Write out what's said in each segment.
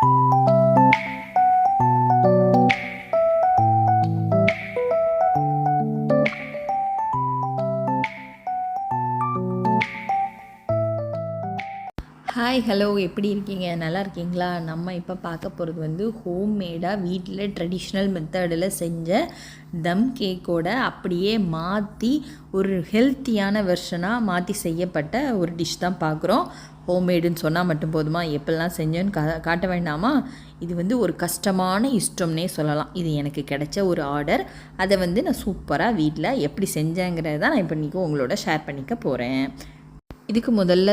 Hi hello எப்படி இருக்கீங்க? நல்லா இருக்கீங்களா? நம்ம இப்போ பார்க்க போகிறது வந்து ஹோம்மேடாக வீட்டில் ட்ரெடிஷ்னல் மெத்தடில் செஞ்ச தம் கேக்கோட அப்படியே மாற்றி ஒரு ஹெல்த்தியான வெர்ஷனாக மாற்றி செய்யப்பட்ட ஒரு டிஷ் தான் பார்க்குறோம். ஹோம்மேடுன்னு சொன்னால் மட்டும் போதுமா? எப்படிலாம் செஞ்சோன்னு கா காட்ட வேண்டாமா? இது வந்து ஒரு கஷ்டமான இஷ்டம்னே சொல்லலாம். இது எனக்கு கிடைச்ச ஒரு ஆர்டர் அதை வந்து நான் சூப்பராக வீட்டில் எப்படி செஞ்சேங்கிறத நான் இப்போ இன்றைக்கி உங்களோட ஷேர் பண்ணிக்க போகிறேன் இதுக்கு முதல்ல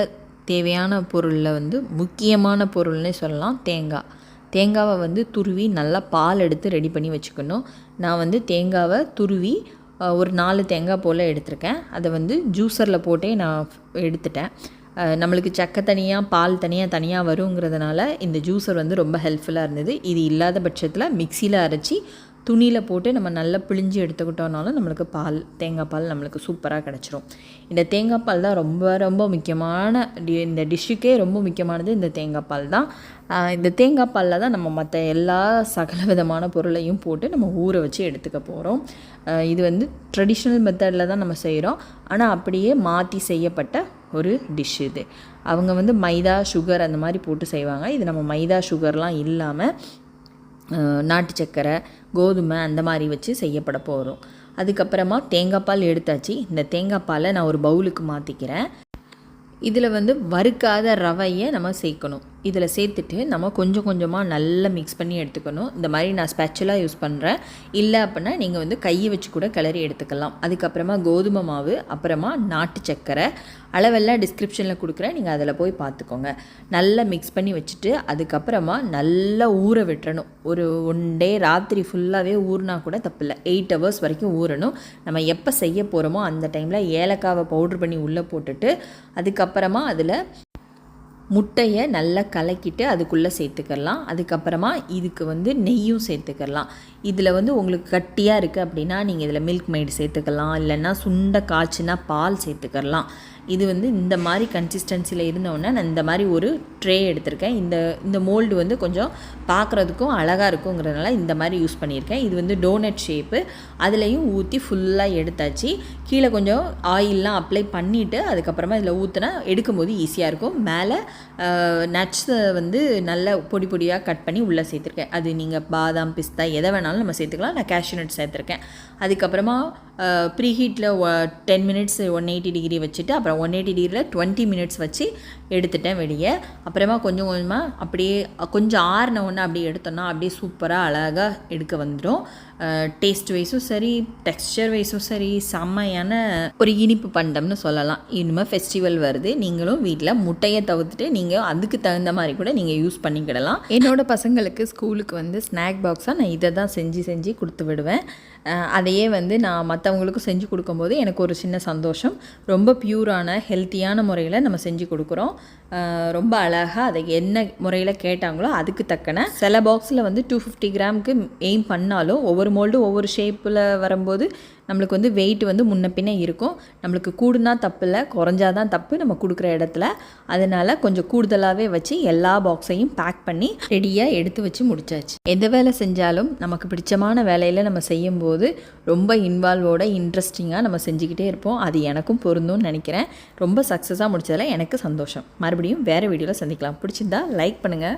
தேவையான பொருளில் வந்து முக்கியமான பொருள்னே சொல்லலாம். தேங்காய். தேங்காவை வந்து துருவி நல்லா பால் எடுத்து ரெடி பண்ணி வச்சுக்கணும். நான் வந்து தேங்காவை துருவி ஒரு நாலு தேங்காய் போல் எடுத்திருக்கேன். அதை வந்து ஜூஸரில் போட்டே நான் எடுத்துட்டேன். நம்மளுக்கு சக்கை தனியாக பால் தனியாக தனியாக வருங்கிறதுனால இந்த ஜூஸர் வந்து ரொம்ப ஹெல்ப்ஃபுல்லாக இருந்தது. இது இல்லாத பட்சத்தில் மிக்சியில் அரைச்சி துணியில் போட்டு நம்ம நல்லா பிழிஞ்சு எடுத்துக்கிட்டோம்னாலும் நம்மளுக்கு பால் தேங்காய் பால் நம்மளுக்கு சூப்பராக கிடச்சிரும். இந்த தேங்காய் பால் தான் ரொம்ப ரொம்ப முக்கியமான டி இந்த டிஷ்ஷுக்கே ரொம்ப முக்கியமானது இந்த தேங்காய் பால் தான். இந்த தேங்காய் பாலில் தான் நம்ம மற்ற எல்லா சகல விதமான பொருளையும் போட்டு நம்ம ஊற வச்சு எடுத்துக்க போகிறோம் இது வந்து ட்ரெடிஷ்னல் மெத்தடில் தான் நம்ம செய்கிறோம் ஆனால் அப்படியே மாற்றி செய்யப்பட்ட ஒரு டிஷ் இது. அவங்க வந்து மைதா சுகர் அந்த மாதிரி போட்டு செய்வாங்க. இது நம்ம மைதா சுகர்லாம் இல்லாமல் நாட்டு சக்கரை கோதுமை அந்த மாதிரி வச்சு செய்யப்பட போகிறோம் அதுக்கப்புறமா தேங்காய் பால் எடுத்தாச்சு. இந்த தேங்காய் பாலை நான் ஒரு பவுலுக்கு மாற்றிக்கிறேன் இதில் வந்து வறுக்காத ரவையை நம்ம சேர்க்கணும். இதில் சேர்த்துட்டு நம்ம கொஞ்சம் கொஞ்சமாக நல்லா மிக்ஸ் பண்ணி எடுத்துக்கணும். இந்த மாதிரி நான் ஸ்பெஷலாக யூஸ் பண்ணுறேன் இல்லை அப்படின்னா நீங்கள் வந்து கையை வச்சு கூட கிளறி எடுத்துக்கலாம். அதுக்கப்புறமா கோதுமை மாவு அப்புறமா நாட்டு சர்க்கரை. அளவெல்லாம் டிஸ்கிரிப்ஷனில் கொடுக்குறேன். நீங்கள் அதில் போய் பார்த்துக்கோங்க. நல்லா மிக்ஸ் பண்ணி வச்சுட்டு அதுக்கப்புறமா நல்லா ஊற விட்டுறணும். ஒரு ஒன் டே ராத்திரி ஃபுல்லாகவே ஊறினா கூட தப்பில்லை. எயிட் ஹவர்ஸ் வரைக்கும் ஊறணும். நம்ம எப்போ செய்ய போகிறோமோ அந்த டைமில் ஏலக்காவை பவுட்ரு பண்ணி உள்ளே போட்டுட்டு அதுக்கப்புறமா அதில் முட்டையை நல்லா கலக்கிட்டு அதுக்குள்ளே சேர்த்துக்கலாம். அதுக்கப்புறமா இதுக்கு வந்து நெய்யும் சேர்த்துக்கலாம். இதில் வந்து உங்களுக்கு கட்டியாக இருக்குது அப்படின்னா நீங்கள் இதில் மில்க் மெய்டு சேர்த்துக்கலாம். இல்லைன்னா சுண்ட காய்ச்சினா பால் சேர்த்துக்கலாம். இது வந்து இந்த மாதிரி கன்சிஸ்டன்சியில் இருந்தோடனே நான் இந்த மாதிரி ஒரு ட்ரே எடுத்திருக்கேன். இந்த இந்த மோல்டு வந்து கொஞ்சம் பார்க்குறதுக்கும் அழகாக இருக்குங்கிறதுனால இந்த மாதிரி யூஸ் பண்ணியிருக்கேன். இது வந்து டோனட் ஷேப்பு. அதுலேயும் ஊற்றி ஃபுல்லாக எடுத்தாச்சு. கீழே கொஞ்சம் ஆயிலெலாம் அப்ளை பண்ணிவிட்டு அதுக்கப்புறமா இதில் ஊற்றினா எடுக்கும்போது ஈஸியாக இருக்கும். மேலே நட்ஸை வந்து நல்ல பொடி பொடியாக கட் பண்ணி உள்ளே சேர்த்துருக்கேன். அது நீங்கள் பாதாம் பிஸ்தா எதை வேணாலும் நம்ம சேர்த்துக்கலாம். நான் கேஷ்யூ நட் சேர்த்துருக்கேன். அதுக்கப்புறமா ப்ரீ ஹீட்டில் ten minutes one eighty degree வச்சுட்டு அப்புறம் ஒன் எயிட்டி டிகிரியில் டுவெண்ட்டி மினிட்ஸ் வச்சு எடுத்துட்டேன் வெளியே. அப்புறம் அப்புறமா கொஞ்சம் கொஞ்சமாக அப்படியே கொஞ்சம் ஆறின ஒன்று அப்படியே எடுத்தோம்னா அப்படியே சூப்பராக அழகாக எடுக்க வந்துடும் டேஸ்ட் வைஸும் சரி டெக்ஸ்டர் வைஸும் சரி செம்மையான ஒரு இனிப்பு பண்டம்னு சொல்லலாம். இனிமேல் ஃபெஸ்டிவல் வருது. நீங்களும் வீட்டில் முட்டையை தவிர்த்துட்டு நீங்கள் அதுக்கு தகுந்த மாதிரி கூட நீங்கள் யூஸ் பண்ணிக்கிடலாம். என்னோடய பசங்களுக்கு ஸ்கூலுக்கு வந்து ஸ்நாக் பாக்ஸாக நான் இதை தான் செஞ்சு செஞ்சு கொடுத்து விடுவேன். அதையே வந்து நான் மற்றவங்களுக்கும் செஞ்சு கொடுக்கும்போது எனக்கு ஒரு சின்ன சந்தோஷம். ரொம்ப பியூரான ஹெல்த்தியான முறையில் நம்ம செஞ்சு கொடுக்குறோம். ரொம்ப அழ அழகாக அதை என்ன முறையில் கேட்டாங்களோ அதுக்கு தக்கன சில பாக்ஸில் வந்து டூ ஃபிஃப்டி கிராமுக்கு எய்ம் பண்ணாலும் ஒவ்வொரு மோல்டும் ஒவ்வொரு ஷேப்பில் வரும்போது நம்மளுக்கு வந்து வெயிட் வந்து முன்ன பின்னே இருக்கும். நம்மளுக்கு கூடுனா தப்பு இல்லை குறைஞ்சாதான் தப்பு நம்ம கொடுக்குற இடத்துல. அதனால் கொஞ்சம் கூடுதலாகவே வச்சு எல்லா பாக்ஸையும் பேக் பண்ணி ரெடியாக எடுத்து வச்சு முடிச்சாச்சு. எந்த வேலை செஞ்சாலும் நமக்கு பிடிச்சமான வேலையில் நம்ம செய்யும்போது ரொம்ப இன்வால்வோட இன்ட்ரெஸ்டிங்காக நம்ம செஞ்சுக்கிட்டே இருப்போம். அது எனக்கும் பொருந்தும்னு நினைக்கிறேன். ரொம்ப சக்ஸஸாக முடிச்சதில் எனக்கு சந்தோஷம். மறுபடியும் வேறு வீடியோவில் சந்திக்கலாம். பிடிச்சிருந்தா லைக் பண்ணுங்கள்